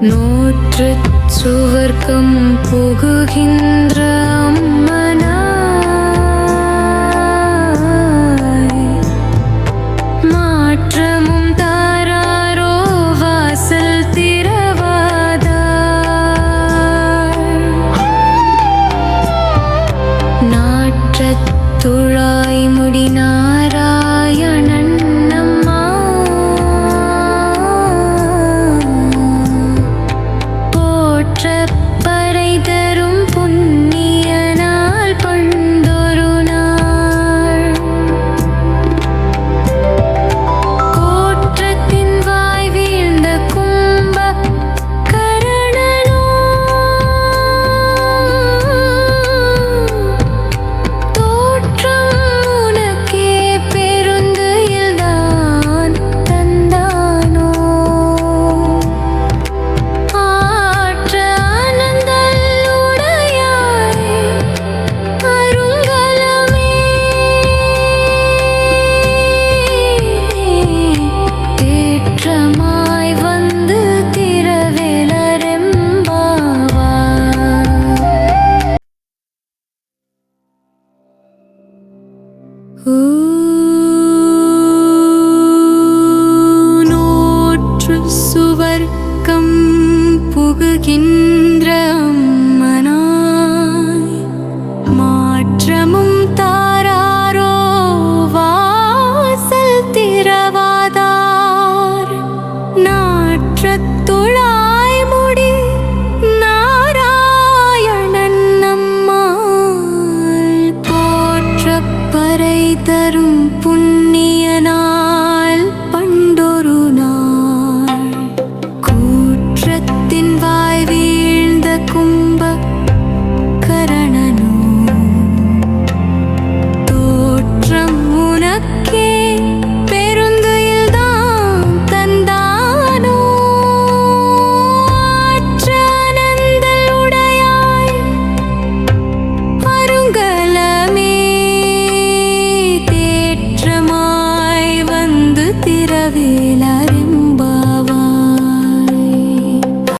நூற்று சுவர்க்கம் புகுகின்ற மாற்றமும் தாராரோ வாசல் திறவாதா நாற்ற துழாய் முடினா நோற்று சுவர்க்கம் புகுகின்ற மனாய் மாற்றமும் தாராரோ வாசல் திரவாதார் தரும் புன் বেলা